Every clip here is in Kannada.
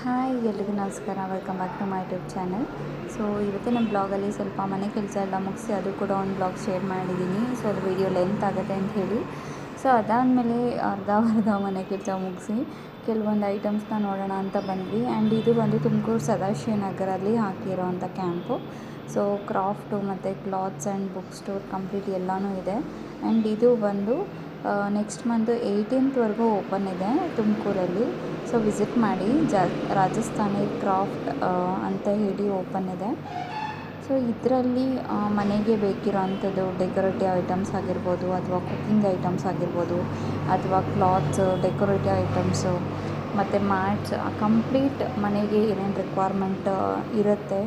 ಹಾಯ್, ಎಲ್ರಿಗೂ ನಮಸ್ಕಾರ. Welcome back to my YouTube channel so ಇವತ್ತಿನ ಬ್ಲಾಗಲ್ಲಿ ಸ್ವಲ್ಪ ಮನೆ ಕೆಲಸ ಎಲ್ಲ ಮುಗಿಸಿ ಅದು ಕೂಡ ಒಂದು ಬ್ಲಾಗ್ ಶೇರ್ ಮಾಡಿದ್ದೀನಿ. ಸೊ ಅದು ವಿಡಿಯೋ ಲೆಂತ್ ಆಗುತ್ತೆ ಅಂತ ಹೇಳಿ. ಸೊ ಅದಾದಮೇಲೆ ಅರ್ಧ ಅರ್ಧ ಮನೆ ಕೆಲಸ ಮುಗಿಸಿ ಕೆಲವೊಂದು ಐಟಮ್ಸ್ನ ನೋಡೋಣ ಅಂತ ಬಂದ್ವಿ. ಆ್ಯಂಡ್ ಇದು ಬಂದು ತುಮಕೂರು ಸದಾಶಿವನಗರಲ್ಲಿ ಹಾಕಿರೋವಂಥ ಕ್ಯಾಂಪು ಸೊ ಕ್ರಾಫ್ಟು ಮತ್ತು clothes and book store complete ಎಲ್ಲನೂ ಇದೆ. ಆ್ಯಂಡ್ ಇದು ಬಂದು ನೆಕ್ಸ್ಟ್ ಮಂತ್ ಏಯ್ಟೀನ್ತ್ವರೆಗೂ ಓಪನ್ ಇದೆ ತುಮಕೂರಲ್ಲಿ. ಸೊ ವಿಸಿಟ್ ಮಾಡಿ. ಜಾ, ರಾಜಸ್ಥಾನಿ ಕ್ರಾಫ್ಟ್ ಅಂತ ಹೇಳಿ ಓಪನ್ ಇದೆ. ಸೊ ಇದರಲ್ಲಿ ಮನೆಗೆ ಬೇಕಿರೋ ಅಂಥದ್ದು ಡೆಕೋರೇಟಿವ್ ಐಟಮ್ಸ್ ಆಗಿರ್ಬೋದು ಅಥವಾ ಕುಕ್ಕಿಂಗ್ ಐಟಮ್ಸ್ ಆಗಿರ್ಬೋದು ಅಥವಾ ಕ್ಲಾತ್ಸ್ ಡೆಕೋರೇಟಿವ್ ಐಟಮ್ಸು ಮತ್ತು ಮ್ಯಾಟ್ಸ್ ಕಂಪ್ಲೀಟ್ ಮನೆಗೆ ಏನೇನು ರಿಕ್ವೈರ್ಮೆಂಟ್ ಇರುತ್ತೆ.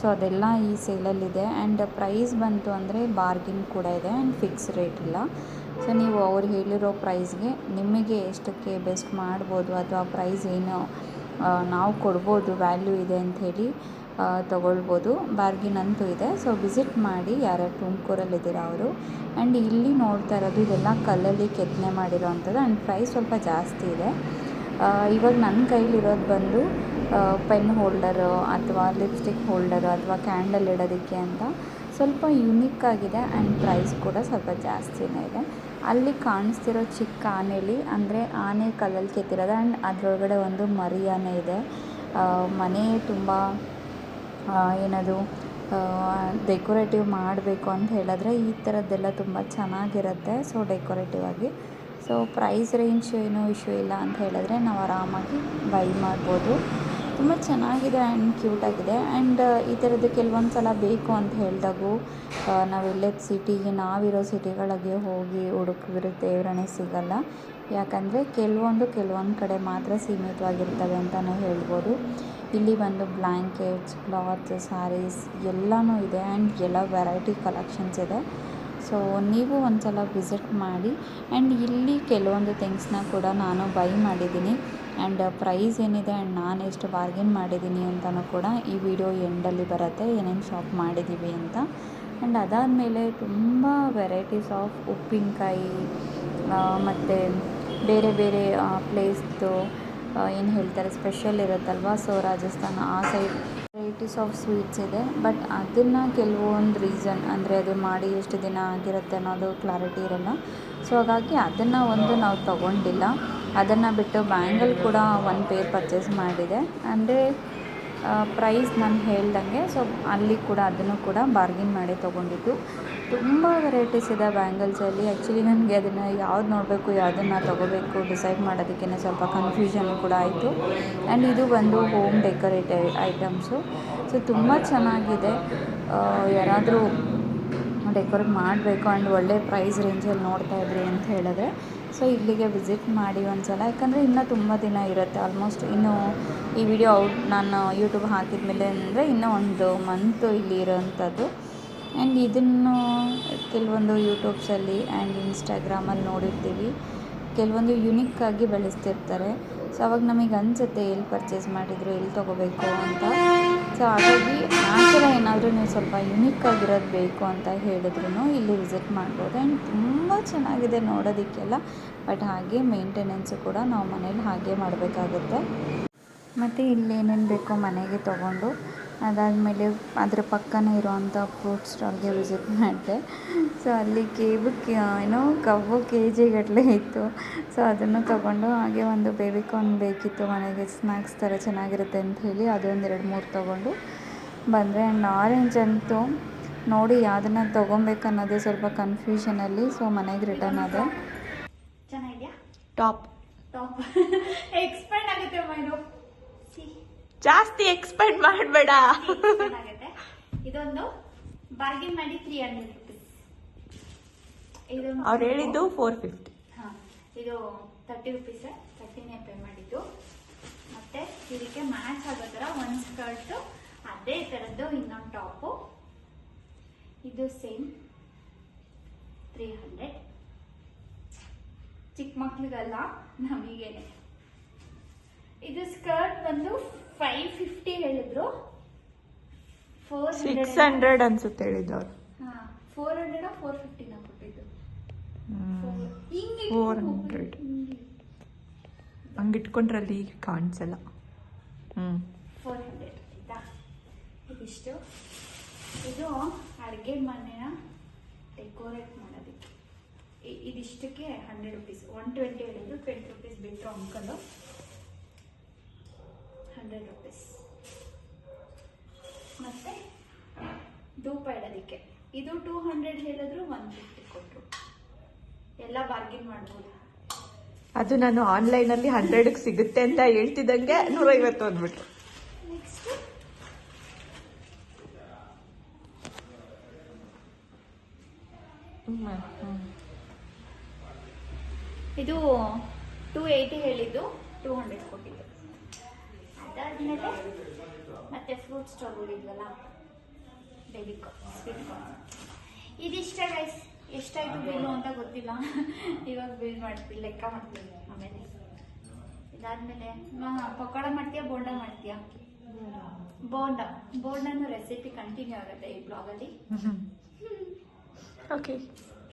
ಸೊ ಅದೆಲ್ಲ ಈ ಸೇಲಲ್ಲಿದೆ ಆ್ಯಂಡ್ ಪ್ರೈಸ್ ಬಂತು ಅಂದರೆ ಬಾರ್ಗಿನ್ ಕೂಡ ಇದೆ ಆ್ಯಂಡ್ ಫಿಕ್ಸ್ ರೇಟ್ ಇಲ್ಲ. ಸೊ ನೀವು ಅವ್ರು ಹೇಳಿರೋ ಪ್ರೈಸ್ಗೆ ನಿಮಗೆ ಎಷ್ಟಕ್ಕೆ ಬೆಸ್ಟ್ ಮಾಡ್ಬೋದು, ಅಥವಾ ಪ್ರೈಸ್ ಏನು ನಾವು ಕೊಡ್ಬೋದು ವ್ಯಾಲ್ಯೂ ಇದೆ ಅಂಥೇಳಿ ತೊಗೊಳ್ಬೋದು. ಬಾರ್ಗಿನ್ ಅಂತೂ ಇದೆ. ಸೊ ವಿಸಿಟ್ ಮಾಡಿ ಯಾರ್ಯಾರು ತುಮಕೂರಲ್ಲಿದ್ದೀರಾ ಅವರು. ಆ್ಯಂಡ್ ಇಲ್ಲಿ ನೋಡ್ತಾ ಇರೋದು ಇದೆಲ್ಲ ಕಲ್ಲಲ್ಲಿ ಕೆತ್ತನೆ ಮಾಡಿರೋ ಅಂಥದ್ದು ಆ್ಯಂಡ್ ಪ್ರೈಸ್ ಸ್ವಲ್ಪ ಜಾಸ್ತಿ ಇದೆ. ಇವಾಗ ನನ್ನ ಕೈಲಿರೋದು ಬಂದು ಪೆನ್ ಹೋಲ್ಡರು ಅಥವಾ ಲಿಪ್ಸ್ಟಿಕ್ ಹೋಲ್ಡರು ಅಥವಾ ಕ್ಯಾಂಡಲ್ ಇಡೋದಕ್ಕೆ ಅಂತ ಸ್ವಲ್ಪ ಯುನಿಕ್ ಆಗಿದೆ ಆ್ಯಂಡ್ ಪ್ರೈಸ್ ಕೂಡ ಸ್ವಲ್ಪ ಜಾಸ್ತಿನೇ ಇದೆ. ಅಲ್ಲಿ ಕಾಣಿಸ್ತಿರೋ ಚಿಕ್ಕ ಆನೆಲಿ, ಅಂದರೆ ಆನೆ ಕಲ್ಲಲ್ಲಿ ಕೆತ್ತಿರೋದು ಆ್ಯಂಡ್ ಅದರೊಳಗಡೆ ಒಂದು ಮರಿ ಆನೆ ಇದೆ ಮನೆ ತುಂಬ ಏನದು ಡೆಕೋರೇಟಿವ್ ಮಾಡಬೇಕು ಅಂತ ಹೇಳಿದ್ರೆ ಈ ಥರದ್ದೆಲ್ಲ ತುಂಬ ಚೆನ್ನಾಗಿರುತ್ತೆ ಸೊ ಡೆಕೋರೇಟಿವ್ ಆಗಿ. ಸೊ ಪ್ರೈಸ್ ರೇಂಜ್ ಏನೂ ಇಶ್ಯೂ ಇಲ್ಲ ಅಂತ ಹೇಳಿದ್ರೆ ನಾವು ಆರಾಮಾಗಿ ಬೈ ಮಾಡ್ಬೋದು. ತುಂಬ ಚೆನ್ನಾಗಿದೆ ಆ್ಯಂಡ್ ಕ್ಯೂಟಾಗಿದೆ ಆ್ಯಂಡ್ ಈ ಥರದ್ದು ಕೆಲವೊಂದು ಸಲ ಬೇಕು ಅಂತ ಹೇಳಿದಾಗೂ ನಾವೆಲ್ಲೇ ಸಿಟಿಗೆ, ನಾವಿರೋ ಸಿಟಿಗಳಿಗೆ ಹೋಗಿ ಹುಡುಕಿದ್ರೆ ದೇವ್ರನೇ ಸಿಗಲ್ಲ. ಯಾಕಂದರೆ ಕೆಲವೊಂದು ಕೆಲವೊಂದು ಕಡೆ ಮಾತ್ರ ಸೀಮಿತವಾಗಿರ್ತವೆ ಅಂತಲೇ ಹೇಳ್ಬೋದು. ಇಲ್ಲಿ ಬಂದು ಬ್ಲ್ಯಾಂಕೆಟ್ಸ್, ಕ್ಲಾತ್ಸ್ ಸ್ಯಾರೀಸ್ ಎಲ್ಲನೂ ಇದೆ ಆ್ಯಂಡ್ ಎಲ್ಲ ವೆರೈಟಿ ಕಲೆಕ್ಷನ್ಸ್ ಇದೆ. ಸೊ, ನೀವು ಒಂದು ಸಲ ವಿಸಿಟ್ ಮಾಡಿ ಆ್ಯಂಡ್ ಇಲ್ಲಿ ಕೆಲವೊಂದು ಥಿಂಗ್ಸ್ನ ಕೂಡ ನಾನು ಬೈ ಮಾಡಿದ್ದೀನಿ. ಆ್ಯಂಡ್ ಪ್ರೈಸ್ ಏನಿದೆ? ಆ್ಯಂಡ್ ನಾನು ಎಷ್ಟು ಬಾರ್ಗೇನ್ ಮಾಡಿದ್ದೀನಿ ಅಂತಲೂ ಕೂಡ ಈ ವಿಡಿಯೋ ಎಂಡಲ್ಲಿ ಬರುತ್ತೆ. ಏನೇನು ಶಾಪ್ ಮಾಡಿದ್ದೀವಿ ಅಂತ. ಆ್ಯಂಡ್ ಅದಾದಮೇಲೆ ತುಂಬ ವೆರೈಟೀಸ್ ಆಫ್ ಉಪ್ಪಿನಕಾಯಿ ಮತ್ತು ಬೇರೆ ಬೇರೆ ಪ್ಲೇಸ್ದು ಏನು ಹೇಳ್ತಾರೆ? ಸ್ಪೆಷಲ್ ಇರುತ್ತಲ್ವ? ಸೊ ರಾಜಸ್ಥಾನ ಆ ಸೈಡ್ ವೆರೈಟೀಸ್ ಆಫ್ ಸ್ವೀಟ್ಸ್ ಇದೆ. ಬಟ್ ಅದನ್ನು ಕೆಲವೊಂದು ರೀಸನ್ ಅಂದರೆ ಅದು ಮಾಡಿ ಎಷ್ಟು ದಿನ ಆಗಿರುತ್ತೆ ಅನ್ನೋದು ಕ್ಲಾರಿಟಿ ಇರಲ್ಲ. ಸೊ ಹಾಗಾಗಿ ಅದನ್ನು ಒಂದು ನಾವು ತಗೊಂಡಿಲ್ಲ. ಅದನ್ನು ಬಿಟ್ಟು ಬ್ಯಾಂಗಲ್ ಕೂಡ ಒನ್ ಪೇರ್ ಪರ್ಚೇಸ್ ಮಾಡಿದೆ. ಅಂದರೆ ಪ್ರೈಸ್ ನಾನು ಹೇಳ್ದಂಗೆ ಸೊ ಅಲ್ಲಿ ಕೂಡ ಅದನ್ನು ಕೂಡ ಬಾರ್ಗಿನ್ ಮಾಡಿ ತೊಗೊಂಡಿದ್ದು. ತುಂಬ ವೆರೈಟೀಸ್ ಇದೆ ಬ್ಯಾಂಗಲ್ಸಲ್ಲಿ ಆ್ಯಕ್ಚುಲಿ ನನಗೆ ಅದನ್ನು ಯಾವ್ದು ನೋಡಬೇಕು, ಯಾವುದನ್ನು ತೊಗೋಬೇಕು ಡಿಸೈಡ್ ಮಾಡೋದಕ್ಕೇ ಸ್ವಲ್ಪ ಕನ್ಫ್ಯೂಷನ್ ಕೂಡ ಆಯಿತು. ಆ್ಯಂಡ್ ಇದು ಬಂದು ಹೋಮ್ ಡೆಕೋರೇಟ್ ಐಟಮ್ಸು ಸೊ ತುಂಬ ಚೆನ್ನಾಗಿದೆ. ಯಾರಾದರೂ ಡೆಕೋರೇಟ್ ಮಾಡಬೇಕು ಆ್ಯಂಡ್ ಒಳ್ಳೆ ಪ್ರೈಸ್ ರೇಂಜಲ್ಲಿ ನೋಡ್ತಾ ಇದ್ರಿ ಅಂತ ಹೇಳಿದ್ರೆ ಸೊ ಇಲ್ಲಿಗೆ ವಿಸಿಟ್ ಮಾಡಿ ಒಂದು ಸಲ ಯಾಕಂದರೆ ಇನ್ನೂ ತುಂಬ ದಿನ ಇರುತ್ತೆ. ಆಲ್ಮೋಸ್ಟ್ ಇನ್ನೂ ಈ ವಿಡಿಯೋ ಔಟ್ ನಾನು ಯೂಟ್ಯೂಬ್ ಹಾಕಿದ ಮೇಲೆ ಅಂದರೆ ಇನ್ನೂ ಒಂದು ಮಂತು ಇಲ್ಲಿ ಇರೋವಂಥದ್ದು ಆ್ಯಂಡ್ ಇದನ್ನು ಕೆಲವೊಂದು ಯೂಟ್ಯೂಬ್ಸಲ್ಲಿ ಆ್ಯಂಡ್ ಇನ್ಸ್ಟಾಗ್ರಾಮಲ್ಲಿ ನೋಡಿರ್ತೀವಿ. ಕೆಲವೊಂದು ಯುನಿಕ್ಕಾಗಿ ಬೆಳೆಸ್ತಿರ್ತಾರೆ. ಸೊ ಅವಾಗ ನಮಗೆ ಅನಿಸುತ್ತೆ ಎಲ್ಲಿ ಪರ್ಚೇಸ್ ಮಾಡಿದರು ಎಲ್ಲಿ ತೊಗೋಬೇಕು ಅಂತ. ಸೊ ಹಾಗಾಗಿ ಆ ಥರ ಏನಾದರೂ ನೀವು ಸ್ವಲ್ಪ ಯುನಿಕ್ ಆಗಿರೋದು ಬೇಕು ಅಂತ ಹೇಳಿದ್ರು ಇಲ್ಲಿ ವಿಸಿಟ್ ಮಾಡ್ಬೋದು. ಆ್ಯಂಡ್ ತುಂಬ ಚೆನ್ನಾಗಿದೆ ನೋಡೋದಕ್ಕೆಲ್ಲ. ಬಟ್ ಹಾಗೆ ಮೇಂಟೆನೆನ್ಸು ಕೂಡ ನಾವು ಮನೇಲಿ ಹಾಗೆ ಮಾಡಬೇಕಾಗುತ್ತೆ. ಮತ್ತು ಇಲ್ಲೇನೇನು ಬೇಕೋ ಮನೆಗೆ ತೊಗೊಂಡು ಅದಾದಮೇಲೆ ಅದರ ಪಕ್ಕನೇ ಇರುವಂಥ ಫ್ರೂಟ್ ಸ್ಟಾಲ್ಗೆ ವಿಸಿಟ್ ಮಾಡಿದೆ. ಸೊ ಅಲ್ಲಿ ಕೇಬು ಏನೋ ಕಬ್ಬು ಕೆ ಜಿಗಟ್ಟಲೆ ಇತ್ತು. ಸೊ ಅದನ್ನು ತೊಗೊಂಡು ಹಾಗೆ ಒಂದು ಬೇಬಿಕಾರ್ನ್ ಬೇಕಿತ್ತು ಮನೆಗೆ. ಸ್ನ್ಯಾಕ್ಸ್ ಥರ ಚೆನ್ನಾಗಿರುತ್ತೆ ಅಂತ ಹೇಳಿ ಅದೊಂದು ಎರಡು ಮೂರು ತೊಗೊಂಡು ಬಂದರೆ ಆ್ಯಂಡ್ ಆರೆಂಜ್ ಅಂತೂ ನೋಡಿ ಯಾವುದನ್ನು ತೊಗೊಬೇಕು ಅನ್ನೋದೇ ಸ್ವಲ್ಪ ಕನ್ಫ್ಯೂಷನಲ್ಲಿ ಸೊ ಮನೆಗೆ ರಿಟರ್ನ್ ಅದೇ ಚೆನ್ನಾಗಿದೆಯಾ? ಟಾಪ್ ಟಾಪ್ ಎಕ್ಸ್ಪೆಂಡ್ ಆಗುತ್ತೆ ಅಮ್ಮ ಇದು ಸಿ ಜಾಸ್ತಿ ಎಕ್ಸ್ಪೆಕ್ಟ್ ಮಾಡಬೇಡ. ಇದೊಂದು ಬಾರ್ಗಿನ್ ಮಾಡಿ ತ್ರೀ ಹಂಡ್ರೆಡ್ ರುಪೀಸ್ ಅವ್ರು ಹೇಳಿದ್ದು ಫೋರ್ ಫಿಫ್ಟಿ ಹಾ ಇದು ತರ್ಟಿ ರುಪೀಸ್ ತರ್ಟಿನೇ ಪೇ ಮಾಡಿದ್ದು. ಮತ್ತೆ ಇದಕ್ಕೆ ಮ್ಯಾಚ್ ಆಗೋ ಥರ ಒಂದು ಸ್ಕರ್ಟ್ ಅದೇ ಥರದ್ದು ಇನ್ನೊಂದು ಟಾಪು ಇದು ಸೇಮ್ ತ್ರೀ ಹಂಡ್ರೆಡ್ ಚಿಕ್ಕ ಮಕ್ಳಿಗಲ್ಲ ನಮಗೇನೆ. ಇದು ಸ್ಕರ್ಟ್ ಬಂದು ಫೈವ್ ಫಿಫ್ಟಿ ಹೇಳಿದ್ರು. ಫೋರ್ ಸಿಕ್ಸ್ ಹಂಡ್ರೆಡ್ ಅನ್ಸುತ್ತೆ ಹೇಳಿದವ್ರು. ಹಾ ಫೋರ್ ಹಂಡ್ರೆಡ್ ಫೋರ್ ಫಿಫ್ಟಿನ ಕೊಟ್ಟಿದ್ದು. ಫೋರ್ ಹಂಡ್ರೆಡ್ ಹಂಗೆ ಇಟ್ಕೊಂಡ್ರಲ್ಲಿ ಕಾಣಿಸಲ್ಲ. ಹ್ಞೂ ಫೋರ್ ಹಂಡ್ರೆಡ್ ಆಯಿತಾ? ಇದಿಷ್ಟು. ಇದು ಅಡುಗೆ ಮನೆನ ಡೆಕೋರೇಟ್ ಮಾಡೋದಕ್ಕೆ. ಇದಿಷ್ಟಕ್ಕೆ ಹಂಡ್ರೆಡ್ ರುಪೀಸ್ ಒನ್ ಟ್ವೆಂಟಿ ಹೇಳಿದ್ರು ಟ್ವೆಂಟಿ ರುಪೀಸ್ ಬಿಟ್ಟರು ಅಂಕಲು. ಹಂಡ್ರೆಡ್ ರುಪೀಸ್ ಮತ್ತು ಧೂಪ ಇಡೋದಕ್ಕೆ. ಇದು ಟೂ ಹಂಡ್ರೆಡ್ ಹೇಳಿದ್ರು ಒನ್ ಫಿಫ್ಟಿ ಕೊಟ್ಟರು ಎಲ್ಲ ಬಾರ್ಗಿನ್ ಮಾಡ್ಬೋದು. ಅದು ನಾನು ಆನ್ಲೈನಲ್ಲಿ ಹಂಡ್ರೆಡ್ಗೆ ಸಿಗುತ್ತೆ ಅಂತ ಹೇಳ್ತಿದ್ದಂಗೆ ನೂರೈವತ್ತು ಅಂದ್ಬಿಟ್ರು. ನೆಕ್ಸ್ಟ್ ಇದು ಟೂ ಏಯ್ಟಿ ಹೇಳಿದ್ದು ಟೂ ಹಂಡ್ರೆಡ್ ಕೊಟ್ಟಿದ್ದು. ಅದಾದ್ಮೇಲೆ ಮತ್ತೆ ಫ್ರೂಟ್ ಸ್ಟಾಲ್ ಉಳಿದ್ವಲ್ಲ ಬೇಬಿ ಸ್ವೀಟ್ ಕಾರ್ನ್ ಇದಿಷ್ಟೇ ಗೈಸ್ ಎಷ್ಟಾಯ್ತು ಬಿಲ್ಲು ಅಂತ ಗೊತ್ತಿಲ್ಲ. ಇವಾಗ ಬಿಲ್ ಮಾಡ್ಬಿಟ್ಟು ಲೆಕ್ಕ ಮಾಡ್ತೀವಿ ಆಮೇಲೆ. ಇದಾದ್ಮೇಲೆ ಪಕೋಡ ಮಾಡ್ತೀಯಾ, ಬೋಂಡ ಮಾಡ್ತೀಯಾ? ಬೋಂಡ. ಬೋಂಡನ ರೆಸಿಪಿ ಕಂಟಿನ್ಯೂ ಆಗುತ್ತೆ ಈ ಬ್ಲಾಗಲ್ಲಿ ಓಕೆ